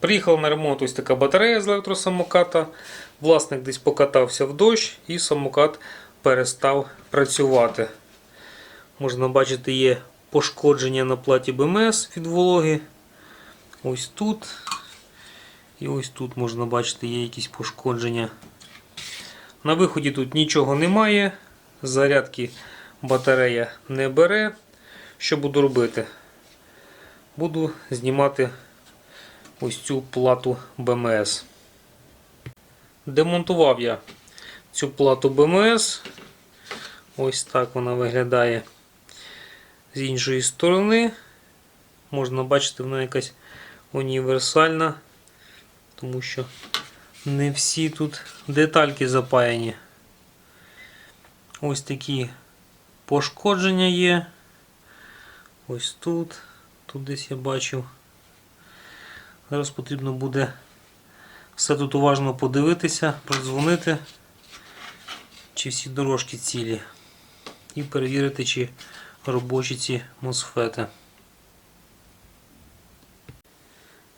Приїхала на ремонт ось така батарея з електросамоката. Власник десь покатався в дощ і самокат перестав працювати. Можна бачити, є пошкодження на платі БМС від вологи. Ось тут. І ось тут можна бачити, є якісь пошкодження. На виході тут нічого немає. Зарядки батарея не бере. Що буду робити? Буду знімати ось цю плату БМС. Демонтував я цю плату БМС. Ось так вона виглядає з іншої сторони. Можна бачити, вона якась універсальна, тому що не всі тут детальки запаяні. Ось такі пошкодження є. Ось тут. Тут десь я бачив. Зараз потрібно буде все тут уважно подивитися, продзвонити, чи всі дорожки цілі. І перевірити, чи робочі ці мосфети.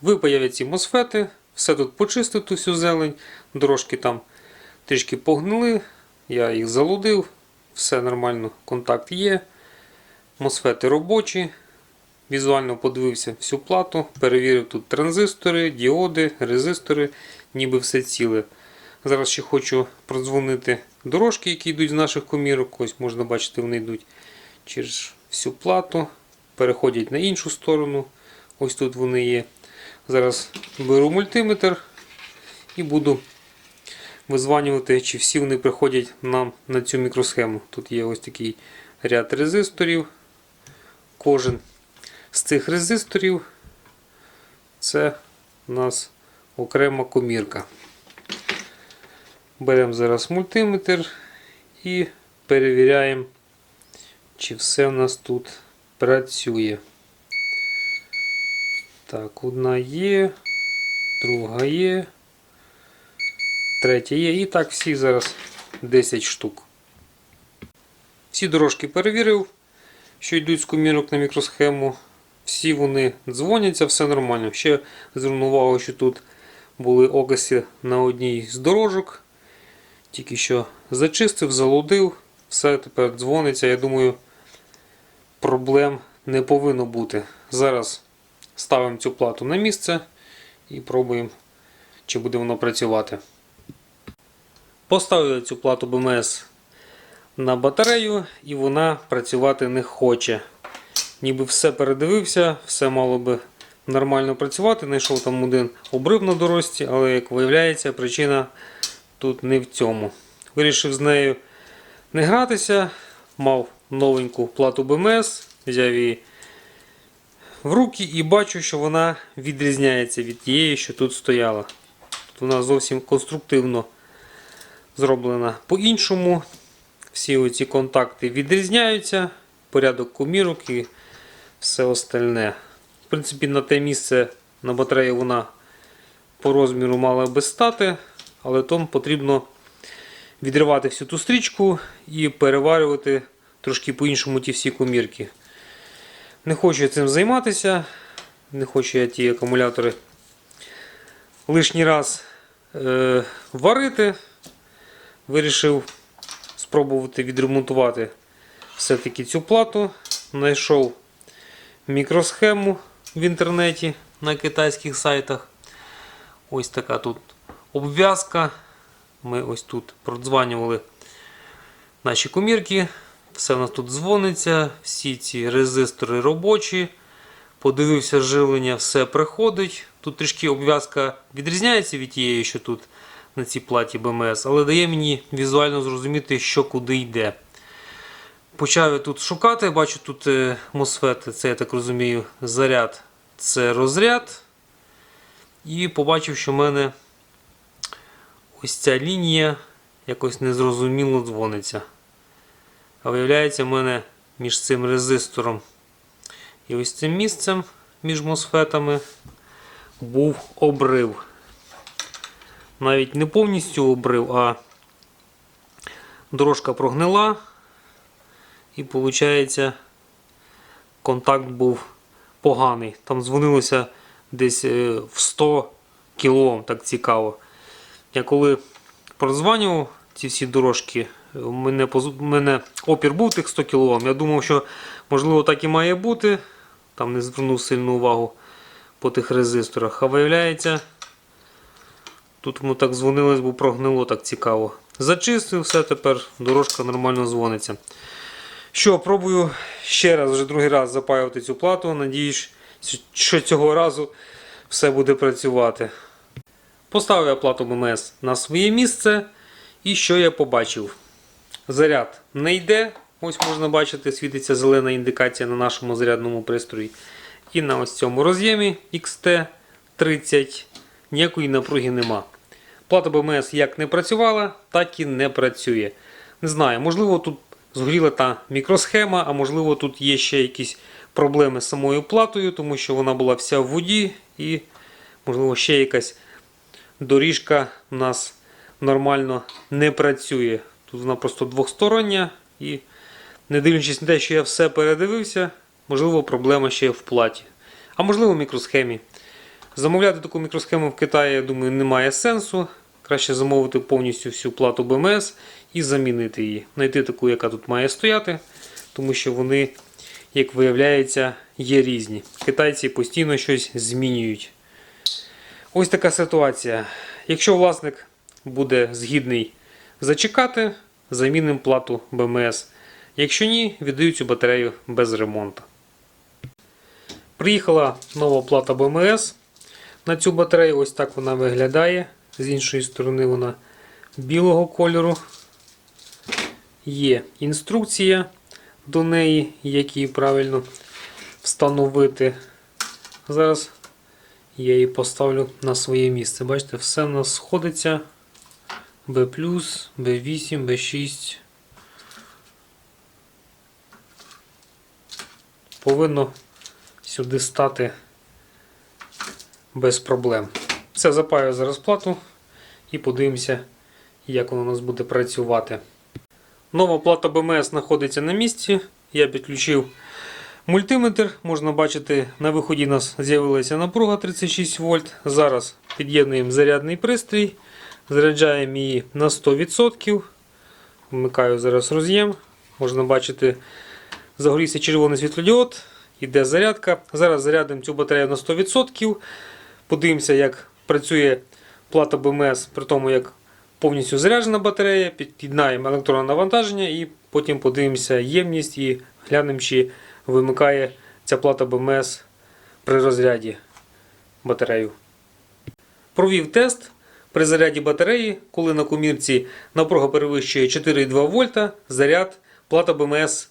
Випаяв ці мосфети, все тут почистив ту всю зелень, дорожки там трішки погнили, я їх залудив, все нормально, контакт є. Мосфети робочі. Візуально подивився всю плату, перевірив тут транзистори, діоди, резистори, ніби все ціле. Зараз ще хочу продзвонити дорожки, які йдуть з наших комірок. Ось можна бачити, вони йдуть через всю плату, переходять на іншу сторону. Ось тут вони є. Зараз беру мультиметр і буду визванювати, чи всі вони приходять нам на цю мікросхему. Тут є ось такий ряд резисторів. Кожен з цих резисторів це у нас окрема комірка. Беремо зараз мультиметр і перевіряємо, чи все в нас тут працює. Так, одна є, друга є, третя є. І так всі зараз 10 штук. Всі дорожки перевірив, що йдуть з комірок на мікросхему. Всі вони дзвоняться, все нормально. Ще звернув увагу, що тут були огаси на одній з дорожок. Тільки що зачистив, залудив, все тепер дзвониться. Я думаю, проблем не повинно бути. Зараз ставимо цю плату на місце і пробуємо, чи буде воно працювати. Поставив цю плату БМС на батарею і вона працювати не хоче. Ніби все передивився, все мало би нормально працювати. Знайшов там один обрив на дорожці, але, як виявляється, причина тут не в цьому. Вирішив з нею не гратися, мав новеньку плату БМС, взяв її в руки і бачу, що вона відрізняється від тієї, що тут стояла. Тут вона зовсім конструктивно зроблена по-іншому. Всі оці контакти відрізняються, порядок комірок і все остальне. В принципі, на те місце на батареї вона по розміру мала би стати, але тому потрібно відривати всю ту стрічку і переварювати трошки по-іншому ті всі комірки. Не хочу я цим займатися, не хочу я ті акумулятори лишній раз е, варити. Вирішив спробувати відремонтувати все-таки цю плату. Знайшов мікросхему в інтернеті на китайських сайтах. Ось така тут обв'язка. Ми ось тут продзванювали наші комірки. Все у нас тут дзвониться, всі ці резистори робочі. Подивився живлення, все приходить. Тут трішки обв'язка відрізняється від тієї, що тут на цій платі БМС, але дає мені візуально зрозуміти, що куди йде. Почав я тут шукати, бачу тут е, MOSFET, це я так розумію, заряд це розряд. І побачив, що в мене ось ця лінія якось незрозуміло дзвониться. А виявляється, в мене між цим резистором і ось цим місцем між мосфетами був обрив. Навіть не повністю обрив, а дорожка прогнила. І виходить, контакт був поганий. Там дзвонилося десь е, в 100 кОм, так цікаво. Я коли прозванював ці всі дорожки, у мене, у мене опір був тих 100 кОм. Я думав, що можливо так і має бути. Там не звернув сильну увагу по тих резисторах. А виявляється, тут воно так дзвонилось, бо прогнило так цікаво. Зачистив все, тепер дорожка нормально дзвониться. Що, пробую ще раз, вже другий раз запаювати цю плату. Надіюсь, що цього разу все буде працювати. Поставив я плату БМС на своє місце. І що я побачив? Заряд не йде. Ось можна бачити, світиться зелена індикація на нашому зарядному пристрої. І на ось цьому роз'ємі XT30 ніякої напруги нема. Плата БМС як не працювала, так і не працює. Не знаю, можливо, тут згоріла та мікросхема, а можливо, тут є ще якісь проблеми з самою платою, тому що вона була вся в воді, і, можливо, ще якась доріжка у нас нормально не працює. Тут вона просто двохстороння і, не дивлячись на те, що я все передивився, можливо, проблема ще в платі. А можливо, в мікросхемі. Замовляти таку мікросхему в Китаї, я думаю, немає сенсу. Краще замовити повністю всю плату БМС і замінити її. Знайти таку, яка тут має стояти, тому що вони, як виявляється, є різні. Китайці постійно щось змінюють. Ось така ситуація. Якщо власник буде згідний зачекати, замінимо плату БМС. Якщо ні, віддаю цю батарею без ремонту. Приїхала нова плата БМС. На цю батарею ось так вона виглядає. З іншої сторони вона білого кольору. Є інструкція до неї, як її правильно встановити. Зараз я її поставлю на своє місце. Бачите, все в нас сходиться. B+, B8, B6. Повинно сюди стати без проблем. Все, запаю зараз плату і подивимося, як воно у нас буде працювати. Нова плата БМС знаходиться на місці. Я підключив мультиметр. Можна бачити, на виході у нас з'явилася напруга 36 вольт. Зараз під'єднуємо зарядний пристрій, заряджаємо її на 100%. Вмикаю зараз роз'єм. Можна бачити, загорівся червоний світлодіод, іде зарядка. Зараз зарядимо цю батарею на 100%. Подивимося, як працює плата БМС, при тому, як повністю заряджена батарея, під'єднаємо електронне навантаження і потім подивимося ємність і глянемо, чи вимикає ця плата БМС при розряді батарею. Провів тест при заряді батареї, коли на комірці напруга перевищує 4,2 вольта, заряд плата БМС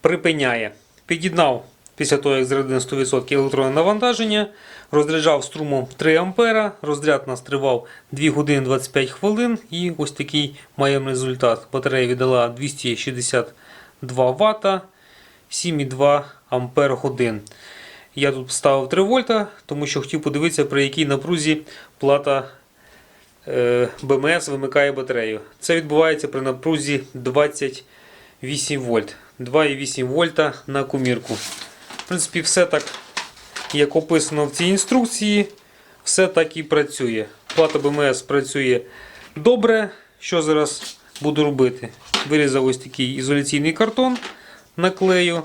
припиняє. Під'єднав після того, як зарядив 100% електронне навантаження, розряджав струмом 3 А, розряд нас тривав 2 години 25 хвилин і ось такий маємо результат. Батарея віддала 262 Вт, 7,2 Ампер. Я тут ставив 3 вольта, тому що хотів подивитися, при якій напрузі плата е, БМС вимикає батарею. Це відбувається при напрузі 28 вольт. 2,8 вольта на комірку. В принципі, все так, як описано в цій інструкції, все так і працює. Плата БМС працює добре. Що зараз буду робити? Вирізав ось такий ізоляційний картон, наклею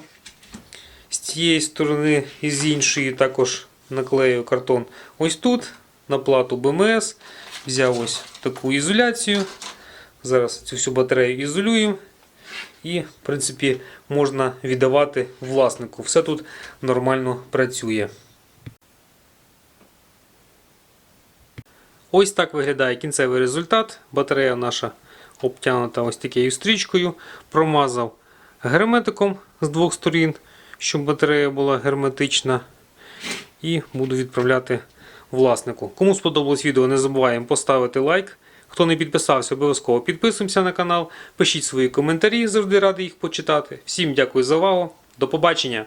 з цієї сторони і з іншої також наклею картон. Ось тут на плату БМС. Взяв ось таку ізоляцію. Зараз цю всю батарею ізолюємо. І, в принципі, можна віддавати власнику. Все тут нормально працює. Ось так виглядає кінцевий результат. Батарея наша обтягнута ось такою стрічкою. Промазав герметиком з двох сторін, щоб батарея була герметична. І буду відправляти власнику. Кому сподобалось відео, не забуваємо поставити лайк. Хто не підписався, обов'язково підписуємося на канал. Пишіть свої коментарі, завжди радий їх почитати. Всім дякую за увагу. До побачення!